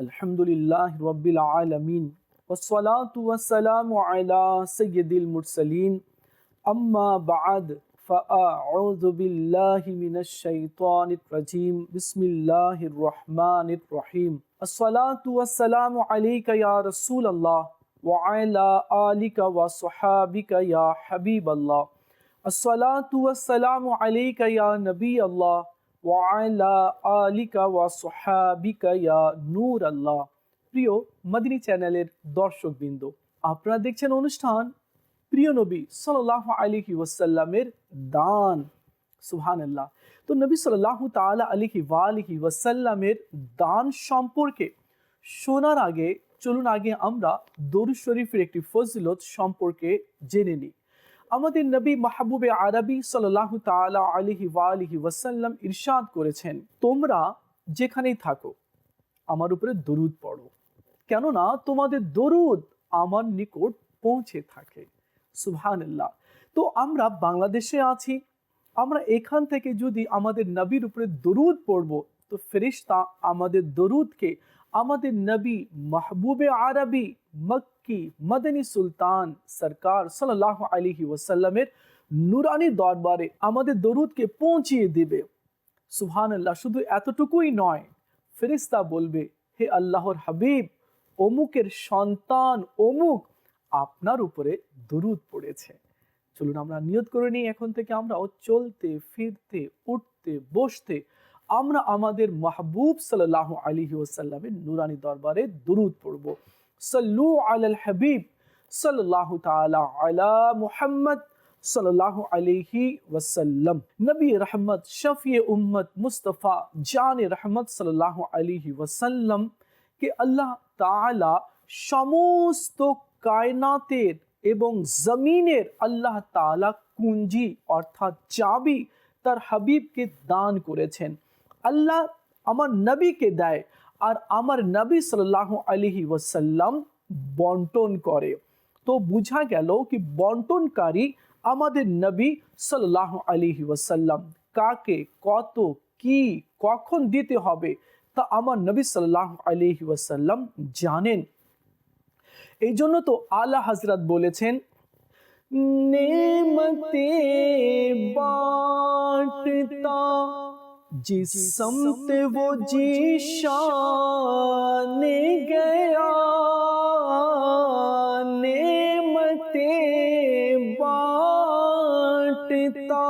الحمد للہ رب العالمین والصلاة والسلام على سید المرسلین. اما بعد، فاعوذ باللہ من الشیطان الرجیم. بسم اللہ الرحمن الرحیم. الصلاة والسلام علیکہ یا رسول اللہ وعلى آلک وصحابک یا حبیب اللہ. الصلاة والسلام علیکہ یا نبی اللہ ওয়াইলা আলিকা ওয়া সোহাবিকা ইয়া নূর আল্লাহ প্রিয় মদিনী চ্যানেলের দর্শকবৃন্দ, আপনারা দেখছেন অনুষ্ঠান প্রিয় নবী সাল্লাহ আলিহি ওয়াসাল্লামের দান। সুহানাল্লাহ তো নবী সাল্লাহ তালা আলিহি ওয়ালিহি ওয়াসাল্লামের দান সম্পর্কে শোনার আগে, চলুন আগে আমরা দরু শরীফের একটি ফজিলত সম্পর্কে জেনে নিই। আমাদের নবী মাহবুবে আরবি সাল্লাহ তাআলা আলিহি ওয়ালিহি ওয়াসাল্লাম ইরশাদ করেছেন, তোমরা যেখানেই থাকো, আমার উপরে দরুদ পড়ো। কেননা তোমাদের দরুদ আমার নিকট পৌঁছে থাকে। সুবহানাল্লাহ। তো আমরা বাংলাদেশে আছি, আমরা এখান থেকে যদি আমাদের নবীর উপরে দরুদ পড়ব, তো ফেরিস্তা আমাদের দরুদকে আমাদের নবী মাহবুবে আরবি মক্কি মদনী সুলতান সরকার সাল্লাহ আলিহি ওয়াসাল্লামের নুরানি দরবারে আমাদের দরুদকে পৌঁছিয়ে দিবে। সুবহানাল্লাহ, শুধু এতটুকুই নয় ফেরিস্তা বলবে, হে আল্লাহর হাবিব, অমুকের সন্তান অমুক আপনার উপরে দরুদ পড়েছে। চলুন আমরা নিয়ত করে নিই এখন থেকে আমরাও চলতে, ফিরতে, উঠতে, বসতে, আমরা আমাদের মাহবুব সাল্লাহ আলিহি ওসাল্লামের নুরানি দরবারে দরুদ পড়ব। সাল্লু আলাল হাবিব সাল্লাহ তাআলা আলা মুহাম্মদ সাল্লাল্লাহু আলাইহি ওয়াসাল্লাম নবী রহমত শফি উম্মত মুস্তফা জান রহমত সাল্লাল্লাহু আলাইহি ওয়াসাল্লাম কে আল্লাহ তাআলা সমস্ত কায়নাতের এবং জমিনের আল্লাহ তাআলা কুঞ্জি অর্থাৎ চাবি তার হাবিবকে দান করেছেন আল্লাহ আমার নবীকে দেয় আর আমার নবী সাল্লাল্লাহু আলাইহি ওয়াসাল্লাম বন্টন করে। তো বোঝা গেল কি বন্টনকারী আমাদের নবী সাল্লাহ আলিহি ওয়াসাল্লাম। কাকে, কত, কি, কখন দিতে হবে তা আমার নবী সাল্লাহ আলিহি ওয়াসাল্লাম জানেন। এই জন্য তো আলা হজরত বলেছেন, নেমতে বাঁটতা جس سمت وہ جی شان گیا نعمتیں بانٹتا۔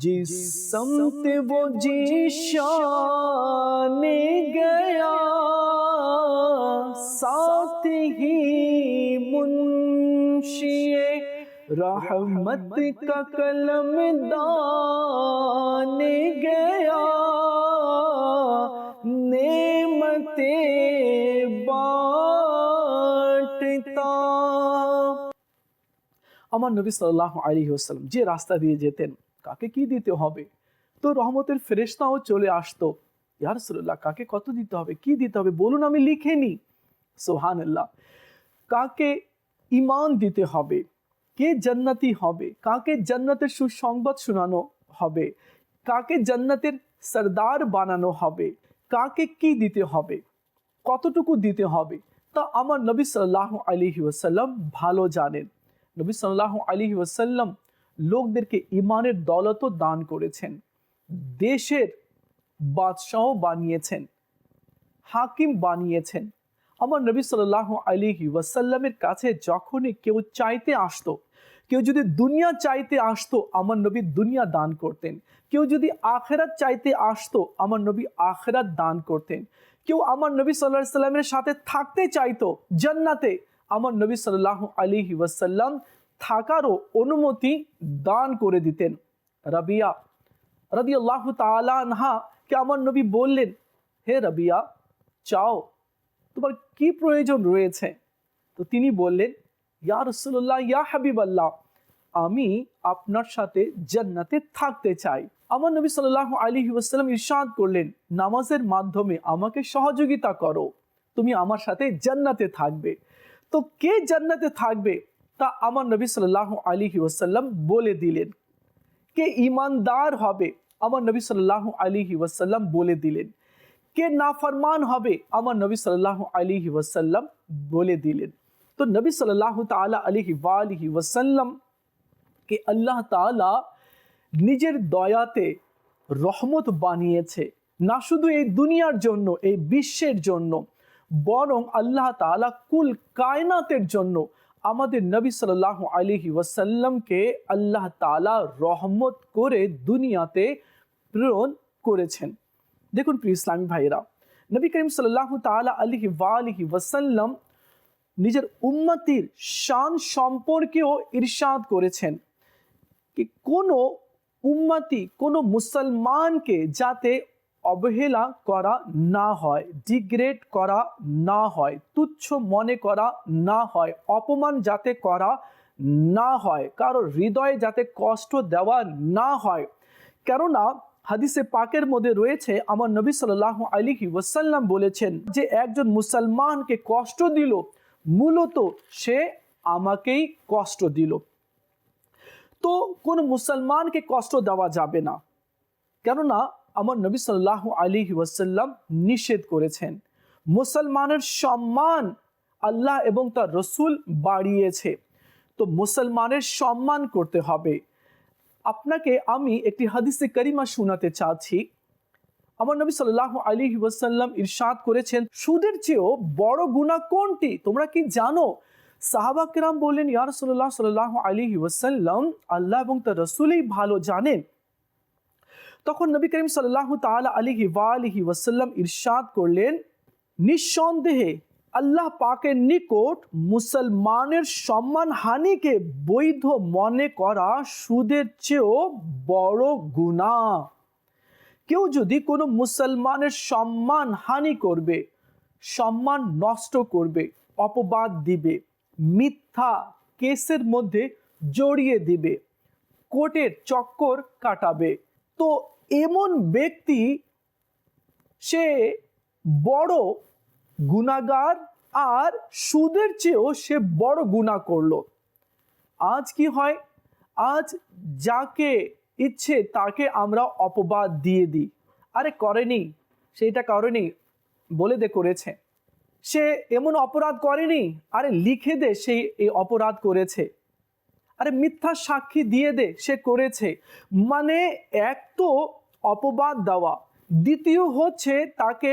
جس سمت وہ جی شان گیا ساتھ ہی منشیے رحمت کا قلم دان गया नेमते बांटता আমার নবী সাল্লাহ আলী ওসাল্লাম যে রাস্তা দিয়ে যেতেন কাকে কি দিতে হবে তো রহমতের ফেরেশতাও চলে আসতো ইয়ার সাল্লাহ কাকে কত দিতে হবে কি দিতে হবে বলুন আমি লিখে নি সোহান আল্লাহ কাকে ইমান দিতে হবে কে জান্নাতি হবে কাকে জান্নাতের সুসংবাদ শোনানো হবে কাকে জান্নাতের সর্দার বানানো হবে? কাকে কি দিতে হবে? কতটুকু দিতে হবে? তা আমার নবী সাল্লাহ আলিহি ওসাল্লাম ভালো জানেন। নবী সাল্লাহ আলিহি ওসাল্লাম লোকদেরকে ইমানের দৌলতও দান করেছেন। দেশের বাদশাহ বানিয়েছেন। হাকিম বানিয়েছেন। আমার নবী সাল্লাহ আলিহি ওয়াসাল্লামের কাছে যখনই কেউ চাইতে আসতো কেউ যদি দুনিয়া চাইতে আসতো, আমার নবী দুনিয়া দান করতেন। কেউ যদি আখেরাত চাইতে আসতো, আমার নবী আখেরাত দান করতেন। কেউ আমার নবী সাল্লাহ সাল্লামের সাথে থাকতে চাইতো, জান্নাতে, আমার নবী সাল্লাহ আলিহি ওয়াসাল্লাম থাকারও অনুমতি দান করে দিতেন। রাবিয়া রবি আল্লাহ তালাহা কে আমার নবী বললেন, হে রাবিয়া, চাও, তোমার কি প্রয়োজন রয়েছে? তো তিনি বললেন ইয়া রসুল্লাহ ইয়া হাবিব আল্লাহ আমি আপনার সাথে জান্নাতে থাকতে চাই। আমার নবী সাল্লাহ আলী ওয়াসাল্লাম ইরশাদ করলেন, নামাজের মাধ্যমে আমাকে সহযোগিতা করো, তুমি আমার সাথে জান্নাতে থাকবে। তো কে জান্নাতে থাকবে তা আমার নবী সাল্লাহ আলী ওয়াসাল্লাম বলে দিলেন। কে ইমানদার হবে আমার নবী সাল্লাহ আলী ওয়াসাল্লাম বলে দিলেন। কে নাফরমান হবে আমার নবী সাল্লাহ আলী ওয়াসাল্লাম বলে দিলেন। তো নবী সাল্লাহ তালা আলিহি ওয়ালিহি ওয়াসাল্লাম কে আল্লাহ তালা নিজের দয়াতে রহমত বানিয়েছে, না শুধু এই দুনিয়ার জন্য, এই বিশ্বের জন্য, বরং আল্লাহ তালা কুল কায়নাতের জন্য আমাদের নবী সাল্লাহ আলিহি ওয়াসাল্লামকে আল্লাহ তালা রহমত করে দুনিয়াতে প্রেরণ করেছেন। দেখুন প্রিয় ইসলামী ভাইরা নবী করিম সাল্লাহ তালা আলিহি ওয়ালিহি ওয়াসাল্লাম নিজের উম্মতির শান সম্পর্কেও ইরশাদ করেছেন কি কোনো উম্মতি, কোনো মুসলমানকে যাতে অবহেলা করা না হয়, ডিগ্রেড করা না হয়, তুচ্ছ মনে করা না হয়, অপমান যাতে করা না হয়, কারও হৃদয়ে যাতে কষ্ট দেওয়া না হয়। কেননা হাদিসে পাকের মধ্যে রয়েছে, আমার নবী সাল্লাহ আলিহি ওয়াসাল্লাম বলেছেন যে একজন মুসলমানকে কষ্ট দিল মূলত সে আমাকেই কষ্ট দিল। তো কোনো মুসলমানকে কষ্ট দেওয়া যাবে না। কেননা আমার নবী সাল্লাহ আলী ওয়াসাল্লাম নিষেধ করেছেন। মুসলমানের সম্মান আল্লাহ এবং তার রসুল বাড়িয়েছে। তো মুসলমানের সম্মান করতে হবে। আপনাকে আমি একটি হাদিসে করিমা শোনাতে চাচ্ছি। আমার নবী সাল্লাহ আলী ওয়াসাল্লাম ইরশাদ করেছেন, সুদের চেয়েও বড় গুণা কোনটি? তোমরা কি জানো? সাহাবা কিরাম বললেন ইয়ার সাল্লাহ সাল্লাহ আলী ওয়াসাল্লাম, আল্লাহ এবং তার রসুলেই ভালো জানেন। তখন নবী করিম সাল্লাহ তালা আলিহি ওয়ালিহি ওয়াসাল্লাম ইরশাদ করলেন, নিঃসন্দেহে আল্লাহ পাকের নিকট মুসলমানের সম্মান হানিকে বৈধ মনে করা সুদের চেয়েও বড় গুণা কেউ যদি কোনো মুসলমানের সম্মান হানি করবে, সম্মান নষ্ট করবে, অপবাদ দিবে, মিথ্যা কেসের মধ্যে জড়িয়ে দিবে, কোর্টের চক্কর কাটাবে, তো এমন ব্যক্তি সে বড় গুণাগার আর সুদের চেয়েও সে বড় গুণা করল। আজ কি হয়? আজ যাকে ইচ্ছে, তাকে আমরা অপবাদ দিয়ে দিই। আরে করেনি সেইটা করেনি বলে দে করেছে। সে এমন অপরাধ করেনি, আরে লিখে দে সেই এই অপরাধ করেছে। আরে মিথ্যা সাক্ষী দিয়ে দে, সে করেছে। মানে এক তো অপবাদ দেওয়া, দ্বিতীয় হচ্ছে তাকে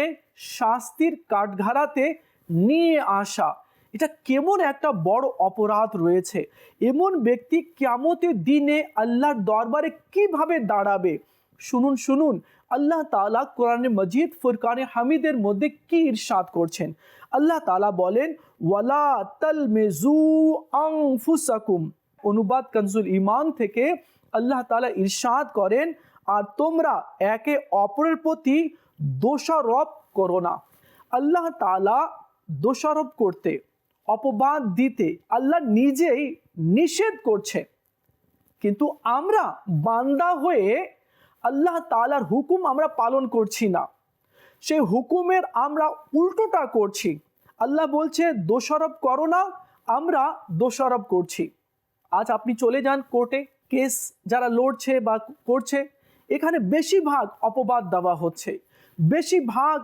শাস্তির কাঠঘাড়াতে নিয়ে আসা। এটা কেমন একটা বড় অপরাধ রয়েছে। এমন ব্যক্তি কেমতের দিনে আল্লাহর দরবারে কীভাবে দাঁড়াবে? শুনুন শুনুন। আল্লাহ তালা কোরআনে মজিদ, ফুরকানে হামিদের মধ্যে কি ইরশাদ করছেন? আল্লাহ তালা বলেন, ওয়ালা তাল মেজু আংফুসাকুম অনুবাদ কনজুল ইমান থেকে আল্লাহ তালা ইরশাদ করেন, আর তোমরা একে অপরের প্রতি দোষারোপ করো না। আল্লাহ তালা দোষারোপ করতে অপবাদ দিতে আল্লাহ নিজেই নিষেধ করছে। কিন্তু আমরা বান্দা হয়ে আল্লাহ তালার হুকুম আমরা পালন করছি না। সেই হুকুমের আমরা উল্টোটা করছি। আল্লাহ বলছে, দোষারোপ করো না, আমরা দোষারোপ করছি। আজ আপনি চলে যান কোর্টে, কেস যারা লড়ছে বা করছে, এখানে বেশিরভাগ অপবাদ দেওয়া হচ্ছে। বেশিরভাগ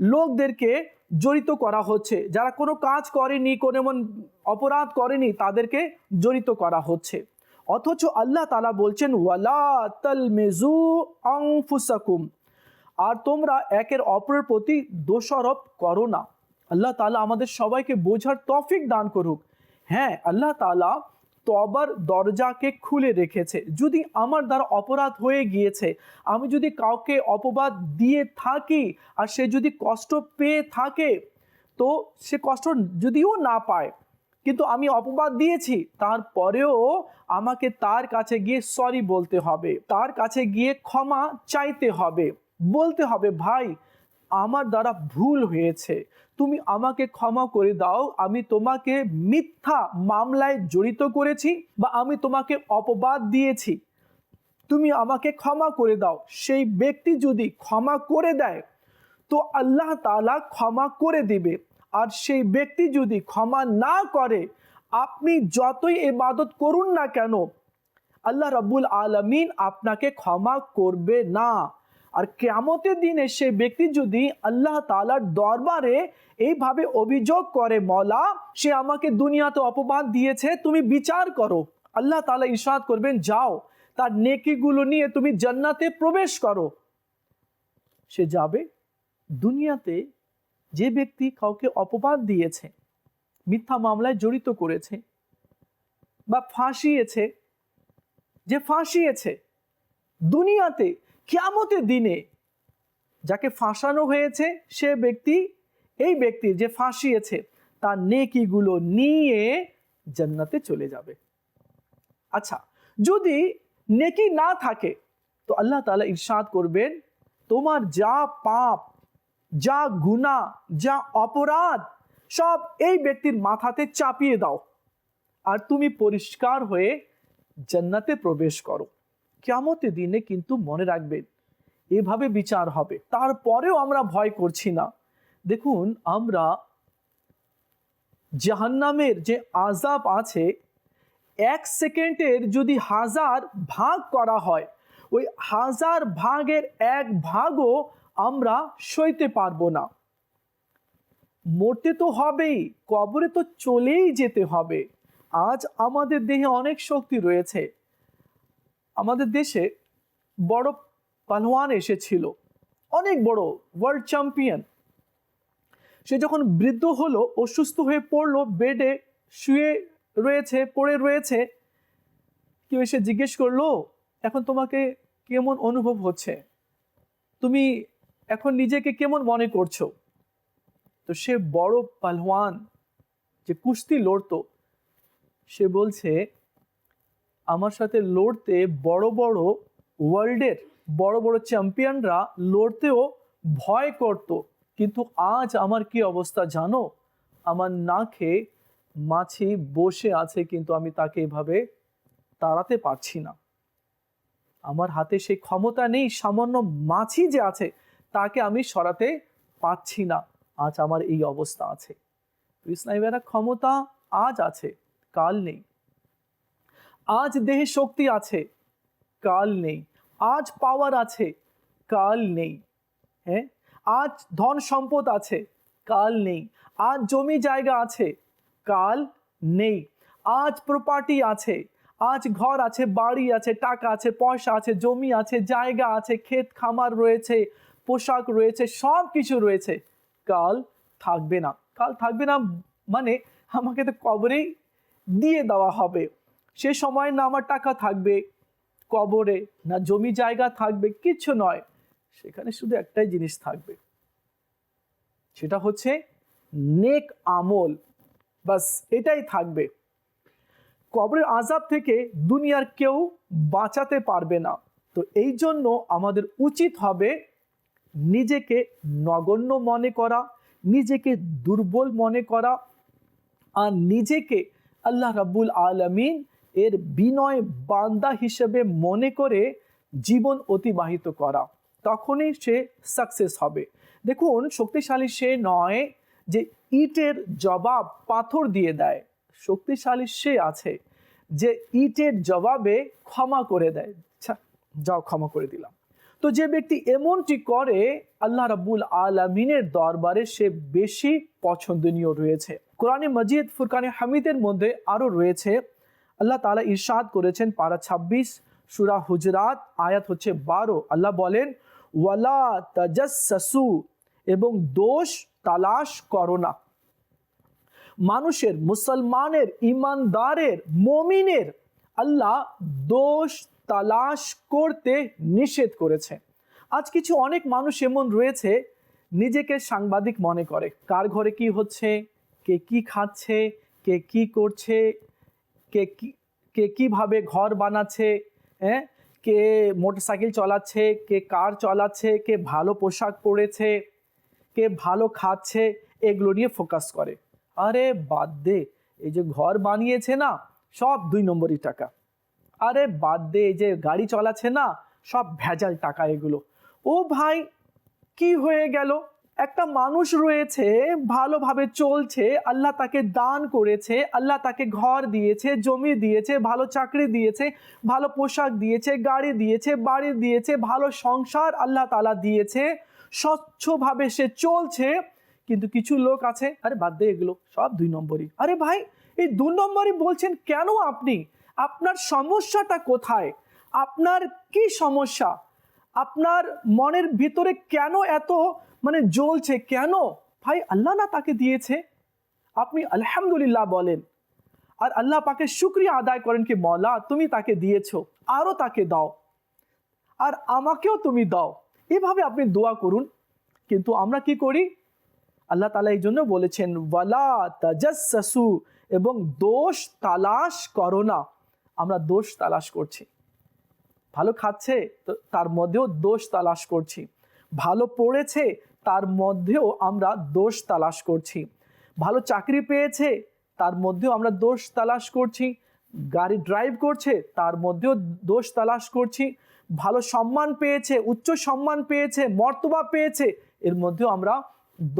লোকদেরকে জড়িত করা হচ্ছে। যারা কোনো কাজ করেনি, কোনো এমন অপরাধ করেনি, তাদেরকে জড়িত করা হচ্ছে। অথচ আল্লাহ তালা বলছেন, ওয়ালা তাল মেজু অংফুসাকুম আর তোমরা একের অপরের প্রতি দোষারোপ করো না। আল্লাহ তালা আমাদের সবাইকে বোঝার তফিক দান করুক। হ্যাঁ আল্লাহ তালা তবার দরজাকে খুলে রেখেছে। যদি আমার দ্বারা অপরাধ হয়ে গিয়েছে, আমি যদি কাউকে অপবাদ দিয়ে থাকি আর সে যদি কষ্ট পেয়ে থাকে, তো সে কষ্ট যদিও না পায়, কিন্তু আমি অপবাদ দিয়েছি, তারপরেও আমাকে তার কাছে গিয়ে সরি বলতে হবে। তার কাছে গিয়ে ক্ষমা চাইতে হবে। বলতে হবে, ভাই আমার দ্বারা ভুল হয়েছে। তুমি আমাকে ক্ষমা করে দাও, আমি তোমাকে মিথ্যা মামলায় জড়িত করেছি বা আমি তোমাকে অপবাদ দিয়েছি। তুমি আমাকে ক্ষমা করে দাও। সেই ব্যক্তি যদি ক্ষমা করে দেয়, তো আল্লাহ তালা ক্ষমা করে দিবে। আর সেই ব্যক্তি যদি ক্ষমা না করে, আপনি যতই এবাদত করুন না কেন, আল্লাহ রাবুল আলমিন আপনাকে ক্ষমা করবে না। আর কেয়ামতের দিনে সে ব্যক্তি যদি আল্লাহ তালার দরবারে এইভাবে অভিযোগ করে মলা সে আমাকে দুনিয়াতে অপবাদ দিয়েছে, তুমি বিচার করো। আল্লাহ তালা ইরশাদ করবেন, যাও, তার নেকিগুলো নিয়ে তুমি জান্নাতে প্রবেশ করো। সে যাবে, দুনিয়াতে যে ব্যক্তি কাউকে অপবাদ দিয়েছে, মিথ্যা মামলায় জড়িত করেছে বা ফাঁসিয়েছে, যে ফাঁসিয়েছে, দুনিয়াতে কিয়ামতের দিনে যাকে ফাঁসানো হয়েছে সে ব্যক্তি, এই ব্যক্তি যে ফাঁসিয়েছে, তার নেকিগুলো নিয়ে জান্নাতে চলে যাবে। আচ্ছা যদি নেকি না থাকে, তো আল্লাহ তাআলা ইরশাদ করবেন, তোমার যা পাপ, যা গুনাহ, যা অপরাধ, সব এই ব্যক্তির মাথাতে চাপিয়ে দাও। আর তুমি পরিষ্কার হয়ে জান্নাতে প্রবেশ করো। কেমতের দিনে কিন্তু মনে রাখবেন এভাবে বিচার হবে। তারপরেও আমরা ভয় করছি না। দেখুন, আমরা জাহান্নামের যে আজাব আছে, এক সেকেন্ডের যদি হাজার ভাগ করা হয়, ওই হাজার ভাগের এক ভাগও আমরা সইতে পারব না। মরতে তো হবেই, কবরে তো চলেই যেতে হবে। আজ আমাদের দেহে অনেক শক্তি রয়েছে। আমাদের দেশে বড় পালোয়ান এসেছিল, অনেক বড় ওয়ার্ল্ড চ্যাম্পিয়ন সে যখন বৃদ্ধ হলো, অসুস্থ হয়ে পড়ল বেডে শুয়ে রয়েছে, পড়ে রয়েছে, কেউ এসে জিজ্ঞেস করল, এখন তোমাকে কেমন অনুভব হচ্ছে? তুমি এখন নিজেকে কেমন মনে করছ? তো সে বড় পালওয়ান যে কুস্তি লড়তো, সে বলছে আমার সাথে লড়তে বড় বড় ওয়ার্ল্ডের বড় বড় চ্যাম্পিয়নরা লড়তেও ভয় করত। কিন্তু আজ আমার কি অবস্থা জানো? আমার নাকে মাছি বসে আছে কিন্তু আমি তাকে এভাবে তাড়াতে পারছি না। আমার হাতে সেই ক্ষমতা নেই, সামান্য মাছি যে আছে, তাকে আমি সরাতে পারছি না। আজ আমার এই অবস্থা আছে। কৃষ্ণাইবেরা ক্ষমতা আজ আছে, কাল নেই। আজ দেহে শক্তি আছে, কাল নেই। আজ পাওয়ার আছে, কাল নেই। হ্যাঁ? আজ ধন সম্পদ আছে, কাল নেই। আজ জমি জায়গা আছে, কাল নেই। আজ প্রপার্টি আছে, আজ ঘর আছে, বাড়ি আছে, টাকা আছে, পয়সা আছে, জমি আছে, জায়গা আছে, ক্ষেত খামার রয়েছে, পোশাক রয়েছে, সব কিছু রয়েছে। কাল থাকবে না। কাল থাকবে না মানে আমাকে তো কবরেই দিয়ে দেওয়া হবে। সে সময় না আমার টাকা থাকবে, কবরে না জমি জায়গা থাকবে, কিচ্ছু নয়। সেখানে শুধু একটাই জিনিস থাকবে। সেটা হচ্ছে নেক আমল। বাস, এটাই থাকবে। কবরের আজাব থেকে দুনিয়ার কেউ বাঁচাতে পারবে না। তো এই জন্য আমাদের উচিত হবে নিজেকে নগণ্য মনে করা, নিজেকে দুর্বল মনে করা, আর নিজেকে আল্লাহ রাব্বুল আলমিন এর বিনয় বান্দা হিসেবে মনে করে জীবন অতিবাহিত করা। তখনই সে সাকসেস হবে। দেখুন, শক্তিশালী সে নয় যে ইটের জবাব পাথর দিয়ে দেয়। শক্তিশালী সে আছে যে ইটের জবাবে ক্ষমা করে দেয়। যাও ক্ষমা করে দিলাম। তো যে ব্যক্তি এমনটি করে, আল্লাহ রাব্বুল আলমিনের দরবারে সে বেশি পছন্দনীয় রয়েছে। কোরআনে মজিদ, ফুরকানে হামিদের মধ্যে আরও রয়েছে আল্লাহ তালা ইরশাদ করেছেন পারা ছাব্বিশ সুরা হুজরাত, আয়াত হচ্ছে বারো। আল্লাহ বলেন, ওয়ালা তাজাসু এবং দোষ তালাশ করো না। মানুষের, মুসলমানের ইমানদারের মমিনের আল্লাহ দোষ তালাশ করতে নিষেধ করেছে। আজ কিছু অনেক মানুষ এমন রয়েছে, নিজেকে সাংবাদিক মনে করে। কার ঘরে কি হচ্ছে? কে কি খাচ্ছে? কে কি করছে? কে কি, কে কীভাবে ঘর বানাচ্ছে হ্যাঁ? কে মোটরসাইকেল চলাচ্ছে, কে কার চলাচ্ছে, কে ভালো পোশাক পরেছে, কে ভালো খাচ্ছে, এগুলো নিয়ে ফোকাস করে। আরে বাদ দে, এই যে ঘর বানিয়েছে না, সব দুই নম্বরই টাকা। আরে বাদ দে, এই যে গাড়ি চলাচ্ছে না, সব ভেজাল টাকা এগুলো। ও ভাই, কি হয়ে গেল? একটা মানুষ রয়েছে, ভালোভাবে চলছে, আল্লাহ তাকে দান করেছে, আল্লাহ তাকে ঘর দিয়েছে, জমি দিয়েছে, ভালো চাকরি দিয়েছে, ভালো পোশাক দিয়েছে, গাড়ি দিয়েছে, বাড়ি দিয়েছে, ভালো সংসার আল্লাহ তালা দিয়েছে, স্বচ্ছভাবে সে চলছে, কিন্তু কিছু লোক আছে, আরে বাদ দে এগুলো, সব দুই নম্বরই। আরে ভাই, এই দু নম্বরই বলছেন কেন আপনি? আপনার সমস্যাটা কোথায়? আপনার কি সমস্যা? আপনার মনের ভিতরে কেন এত মানে জ্বলছে কেন? ভাই, আল্লাহ না তাকে দিয়েছে? আপনি আলহামদুলিল্লাহ বলেন। আর আল্লাহ পাকে শুক্রিয়া আদায় করেন কি, মলা, তুমি তাকে দিয়েছ আরও তাকে দাও। আর আমাকেও তুমি দাও। এভাবে আপনি দোয়া করুন। কিন্তু আমরা কি করি? আল্লাহ তালা এই জন্য বলেছেন, ওয়ালা তাজাসু এবং দোষ তালাশ করো না। আমরা দোষ তালাশ করছি। ভালো খাচ্ছে, তো তার মধ্যেও দোষ তালাশ করছি। ভালো পড়েছে তার মধ্যেও আমরা দোষ তালাশ করছি। ভালো চাকরি পেয়েছে, তার মধ্যেও আমরা দোষ তালাশ করছি। গাড়ি ড্রাইভ করছে, তার মধ্যেও দোষ তালাশ করছি। ভালো সম্মান পেয়েছে, উচ্চ সম্মান পেয়েছে, মর্তবা পেয়েছে, এর মধ্যেও আমরা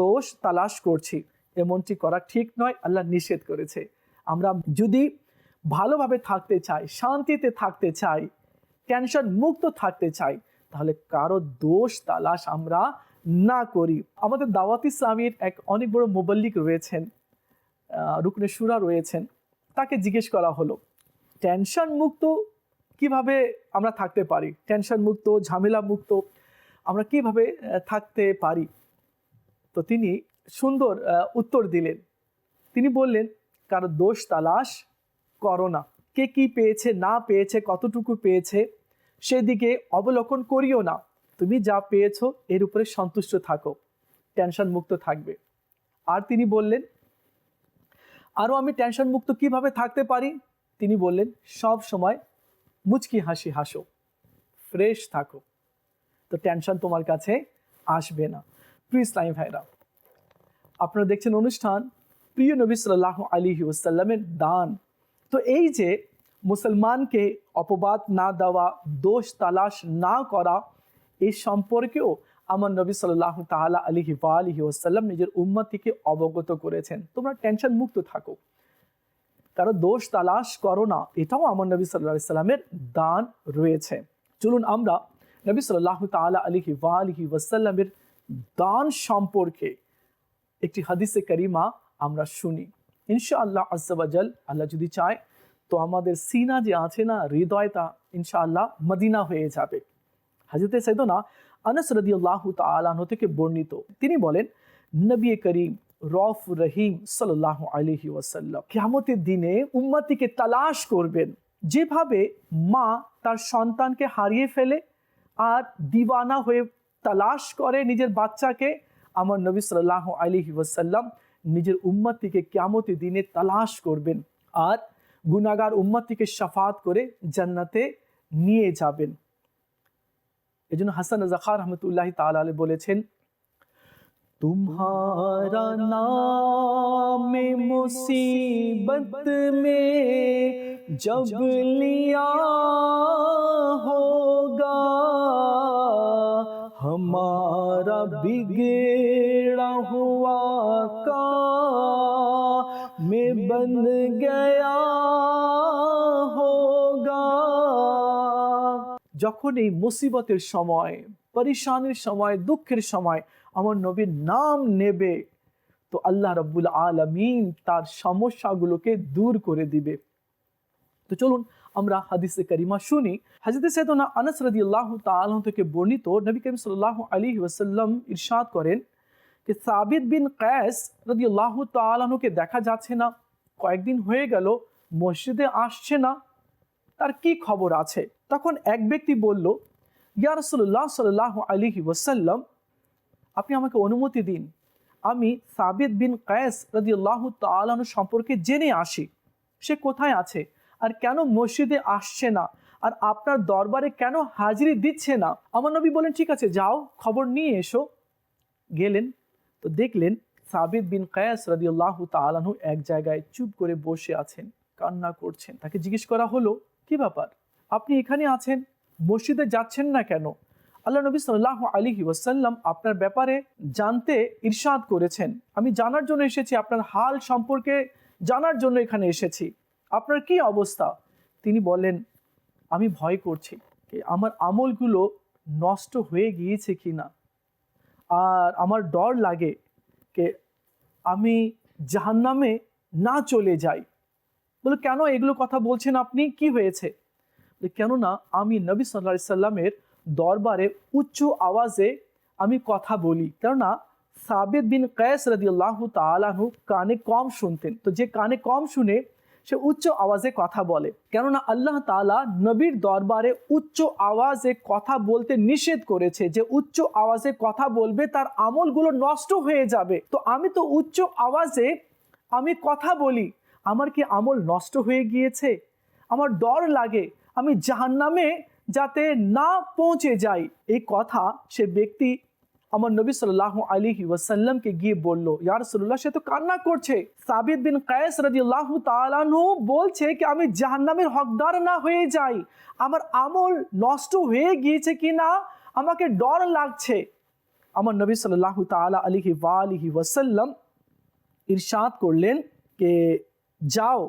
দোষ তালাশ করছি। এমনটি করা ঠিক নয়, আল্লাহ নিষেধ করেছে। আমরা যদি ভালোভাবে থাকতে চাই, শান্তিতে থাকতে চাই টেনশন মুক্ত থাকতে চাই, তাহলে কারও দোষ তালাশ আমরা না করি। আমাদের দাওয়াত ইসলামীর এক অনেক বড় মোবাল্লিক রয়েছেন রুকনে সুরা রয়েছেন। তাকে জিজ্ঞেস করা হলো, টেনশন মুক্ত কীভাবে আমরা থাকতে পারি? টেনশন মুক্ত, ঝামেলা মুক্ত, আমরা কীভাবে থাকতে পারি? তো তিনি সুন্দর উত্তর দিলেন। তিনি বললেন, কারও দোষ, তালাশ করো না। কে কি পেয়েছে, না পেয়েছে, কতটুকু পেয়েছে, সেদিকে অবলোকন করিও না। তুমি যা পেয়েছ, এর উপরে সন্তুষ্ট থাকো। টেনশন মুক্ত থাকবে। আর তিনি বললেন আরও আমি টেনশন মুক্ত কীভাবে থাকতে পারি? তিনি বললেন, সব সময় মুচকি হাসি হাসো। ফ্রেশ থাকো। তো টেনশন তোমার কাছে আসবে না। প্রিয় ইসলামী ভাইরা, আপনারা দেখছেন অনুষ্ঠান প্রিয় নবী সাল্লাহ আলী ওসাল্লামের দান। তো এই যে মুসলমানকে অপবাদ না দেওয়া, দোষ তালাশ না করা এই সম্পর্কেও আমার নবী সাল্লাহ তালা আলী আলিহি ওসাল্লাম নিজের উম্মতিকে অবগত করেছেন। তোমরা টেনশন মুক্ত থাকো। কারও দোষ তালাশ করো না, এটাও আমার নবী সাল্লাহ সাল্লামের দান রয়েছে। চলুন আমরা নবী সাল্লাহ তালা আলিহি আলিহি ওসাল্লামের দান সম্পর্কে একটি হাদিসে করিমা আমরা শুনি। ইনশাআল্লাহ আজ্জাবাজাল আল্লাহ যদি চায়, তো আমাদের সিনা যে আছে না হৃদয়টা ইনশাআল্লাহ মদিনা হয়ে যাবে। হাজরতে সৈদনা আনস রদিউল্লাহ তালাহ থেকে বর্ণিত। তিনি বলেন, নবী করিম রফ রহিম সাল্লাহ আলহি ওয়াসাল্লাম কিয়ামতের দিনে উম্মতিকে তালাশ করবেন। যেভাবে মা তার সন্তানকে হারিয়ে ফেলে আর দিওয়ানা হয়ে তালাশ করে নিজের বাচ্চাকে, আমার নবী সাল্লাহ আলহি ওয়াসাল্লাম নিজের উম্মতিকে কিয়ামতের দিনে তালাশ করবেন আর গুনাগার উম্মতিকে সাফাত করে জান্নাতে নিয়ে যাবেন। এই জন্য হাসান تعالیٰ রহমতুল্লাহ بولے বলেছেন تمہارا نام مصیبت میں جب لیا ہوگا ہمارا بگڑا ہوا کا، میں بن گیا যখন এই মুসিবতের সময়, পরিশানির সময়, দুঃখের সময় আমার নবীর নাম নেবে, তো আল্লাহ রব্বুল আলমিন তার সমস্যাগুলোকে দূর করে দিবে। তো চলুন আমরা হাদিসে করিমা শুনি। হাজিতে সৈদনা আনস রদি আল্লাহ তালন থেকে বর্ণিত নবী করিম সাল্লাহ আলী ওসাল্লাম ইরশাদ করেন যে সাবিদ বিন কয়েস রদি আল্লাহ তালনকে দেখা যাচ্ছে না, কয়েকদিন হয়ে গেল, মসজিদে আসছে না। তার কি খবর আছে? তখন এক ব্যক্তি বলল, ইয়া রসুল্লাহ সাল্লাহ আলিহি ওসাল্লাম আপনি আমাকে অনুমতি দিন। আমি সাবিদ বিন কয়েস রদিউল্লাহ তালানু সম্পর্কে জেনে আসি। সে কোথায় আছে? আর কেন মসজিদে আসছে না? আর আপনার দরবারে কেন হাজিরি দিচ্ছে না? আমার নবী বলেন ঠিক আছে, যাও, খবর নিয়ে এসো। গেলেন, তো দেখলেন সাবিদ বিন কয়াস রদিউল্লাহ তালানহু এক জায়গায় চুপ করে বসে আছেন, কান্না করছেন। তাকে জিজ্ঞেস করা হলো কি ব্যাপার। আপনি এখানে আছেন, মসজিদে যাচ্ছেন না কেন? আল্লাহ নবী সাল্লাহ আলী ওয়াসাল্লাম আপনার ব্যাপারে জানতে ইরশাদ করেছেন। আমি জানার জন্য এসেছি, আপনার হাল সম্পর্কে জানার জন্য এখানে এসেছি। আপনার কি অবস্থা? তিনি বলেন আমি ভয় করছি আমার আমলগুলো নষ্ট হয়ে গিয়েছে কি না আর আমার ডর লাগে কে আমি জাহান্নামে না চলে যাই। বলে, কেন এগুলো কথা বলছেন আপনি? কি হয়েছে? কেননা আমি নবী সাল্লা সাল্লামের দরবারে উচ্চ আওয়াজে আমি কথা বলি। কেননা সাবেদ বিন কয়েস রদি আল্লাহ তালাহু কানে কম শুনতেন। তো যে কানে কম শুনে সে উচ্চ আওয়াজে কথা বলে। কেননা আল্লাহ তাআলা নবীর দরবারে উচ্চ আওয়াজে কথা বলতে নিষেধ করেছে। যে উচ্চ আওয়াজে কথা বলবে, তার আমলগুলো নষ্ট হয়ে যাবে। তো আমি তো উচ্চ আওয়াজে আমি কথা বলি। আমার কি আমল নষ্ট হয়ে গিয়েছে? আমার ডর লাগে। আমি জাহান্নামে যাতে না পৌঁছে যাই। এই কথা সে ব্যক্তি আমার নবী সাল্লাহ আলিহি ওয়াসাল্লামকে গিয়ে বলল ইয়ার রসুল্লাহ সে তো কান্না করছে। সাবিদ বিন কায়েস রাজি আল্লাহ তালানহু বলছে কি, আমি জাহান্নামের হকদার না হয়ে যাই। আমার আমল নষ্ট হয়ে গিয়েছে কি না? আমাকে ডর লাগছে। আমার নবী সাল্লাহ তালা আলিহি ওয়ালিহি ওয়াসাল্লাম ইরশাদ করলেন, কে যাও।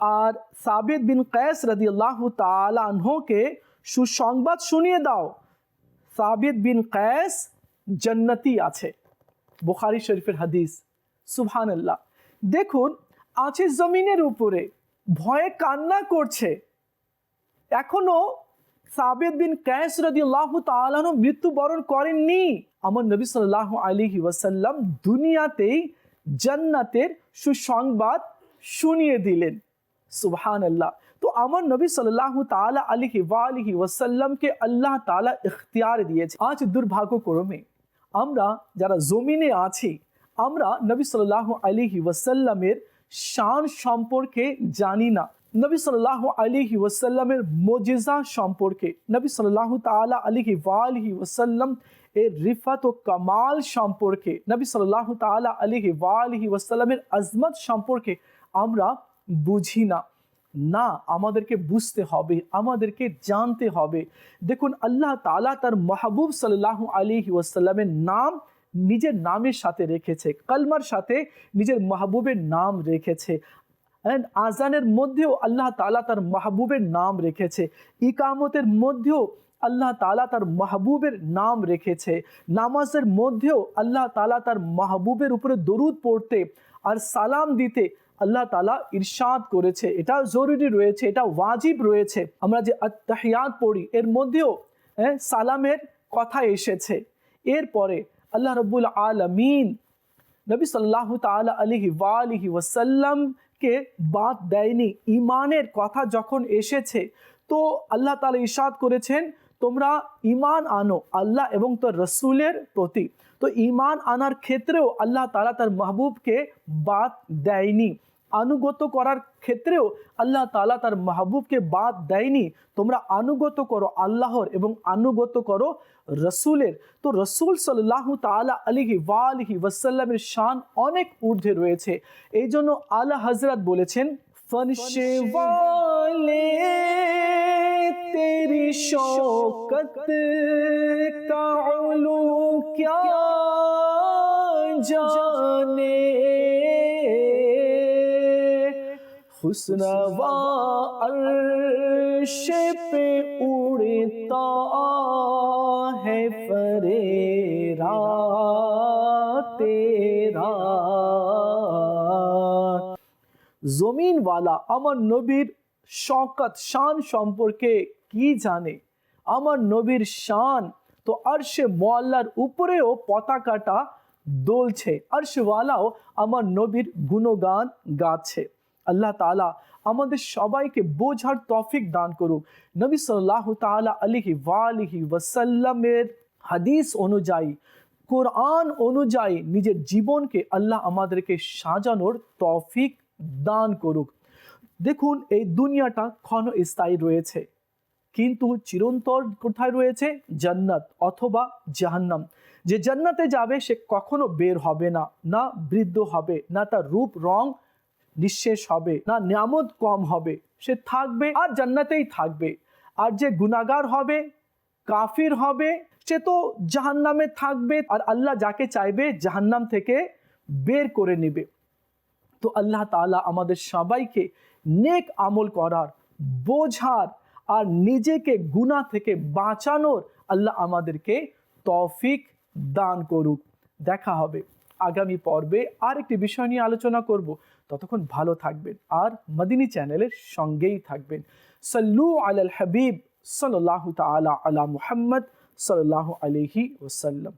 আর সাবিদ বিন কয়েস রদি আল্লাহ তালকে সুসংবাদ শুনিয়ে দাও। সাবিদ বিন কয়েস জন্নতি আছে। বুখারি শরীফের হাদিস। সুবহান আল্লাহ দেখুন আছে জমিনের উপরে ভয়ে কান্না করছে। এখনও সাবেদ বিন ক্যাস রদি আল্লাহ তালানো মৃত্যুবরণ করেননি। আমার নবী সাল্লাহ আলিহি ওয়াসাল্লাম দুনিয়াতেই জান্নাতের সুসংবাদ শুনিয়ে দিলেন। সুবহান আল্লাহ তো আমার নবী সাল্লাহ তালা আলিহি ওয়ালিহি ওয়াসাল্লামকে আল্লাহ তালা ইখতিয়ার দিয়েছে। আজ দুর্ভাগ্যক্রমে আমরা যারা জমিনে আছি, আমরা নবী সাল্লাহ আলিহি ওয়াসাল্লামের শান সম্পর্কে জানি না। নবী সাল্লাহ আলিহি ওয়াসাল্লামের মজিজা সম্পর্কে, নবী সাল্লাহ তালা আলিহি ওয়ালিহি ওয়াসাল্লাম এর রিফাত ও কামাল সম্পর্কে, নবী সাল্লাহ তালা আলিহি ওয়ালিহি ওয়াসাল্লামের আজমত সম্পর্কে আমরা বুঝি না। না, আমাদেরকে বুঝতে হবে, আমাদেরকে জানতে হবে। দেখুন, আল্লাহ তালা তার মাহবুব সাল্লাহ আলী ওয়াসাল্লামের নাম নিজের নামের সাথে রেখেছে, কালমার সাথে নিজের মাহবুবের নাম রেখেছে। আজানের মধ্যেও আল্লাহ তালা তার মাহবুবের নাম রেখেছে। ইকামতের মধ্যেও আল্লাহ তালা তার মাহবুবের নাম রেখেছে। নামাজের মধ্যেও আল্লাহ তালা তার মাহবুবের উপরে দরুদ পড়তে আর সালাম দিতে আল্লাহ তালা ইরশাদ করেছে। এটা জরুরি রয়েছে, এটা ওয়াজিব রয়েছে। আমরা যে আত্মাহিয়াত পড়ি, এর মধ্যেও হ্যাঁ সালামের কথা এসেছে। এরপরে আল্লাহ রব্বুল আলমিন নবী সাল্লাহ তালা আলিহি ওয়ালিহি ওয়াসাল্লামকে বাদ দেয়নি ইমানের কথা যখন এসেছে, তো আল্লাহ তালা ইরশাদ করেছেন, তোমরা ইমান আনো আল্লাহ এবং তোর রসুলের প্রতি। তো ইমান আনার ক্ষেত্রেও আল্লাহ তালা তার মাহবুবকে বাদ দেয়নি। আনুগত করার ক্ষেত্রেও আল্লাহ তালা তার মাহবুবকে বাদ দেয়নি। তোমরা আনুগত করো আল্লাহর এবং আনুগত করো রসুলের। তো রসুল সাল্লাহ তালা আলিহি ওয়ালিহি ওয়াসাল্লামের শান অনেক ঊর্ধ্বে রয়েছে। এই জন্য আলা হজরত বলেছেন ফনশে তেরি শোকত কালু ক্যা জানে? हुस्नवा अर्श पे उड़ता है फरेरा तेरा জমিনওয়ালা আমার নবীর শকত শান সম্পর্কে কি জানে আমার নবীর শান তো আরশে মোয়াল্লার উপরেও পতাকাটা দোলছে আরশওয়ালাও আমার নবীর গুণগান গাচ্ছে আল্লাহ তালা আমাদের সবাইকে বোঝার তফিক দান করুক। নবী সাল্লাহ তালা আলিহি ওয়ালিহি ওয়াসাল্লামের হাদিস অনুযায়ী, কোরআন অনুযায়ী নিজের জীবনকে আল্লাহ আমাদেরকে সাজানোর তফিক দান করুক। দেখুন, এই দুনিয়াটা ক্ষণস্থায়ী রয়েছে, কিন্তু চিরন্তর কোথায় রয়েছে? জান্নাত অথবা জাহান্নাম। যে জান্নাতে যাবে, সে কখনো বের হবে না না বৃদ্ধ হবে, না তার রূপ, রং নিঃশেষ হবে, না নিয়ামত কম হবে। সে থাকবে আর জান্নাতেই থাকবে। আর যে গুণাগার হবে, কাফির হবে, সে তো জাহান্নামে থাকবে। আর আল্লাহ যাকে চাইবে, জাহান্নাম থেকে বের করে নেবে। তো আল্লাহ তাআলা আমাদের সবাইকে নেক আমল করার, বোঝার আর নিজেকে গুনাহ থেকে বাঁচানোর আল্লাহ আমাদেরকে তৌফিক দান করুক। দেখা হবে আগামী পর্বে আর একটি বিষয় নিয়ে আলোচনা করব। ততক্ষণ ভালো থাকবেন আর মদিনী চ্যানেলের সঙ্গেই থাকবেন। সাল্লু আল হাবিব সাল্লাহ তালা আলা মুহাম্মদ সাল্লাল্লাহু আলহি ওয়াসাল্লাম।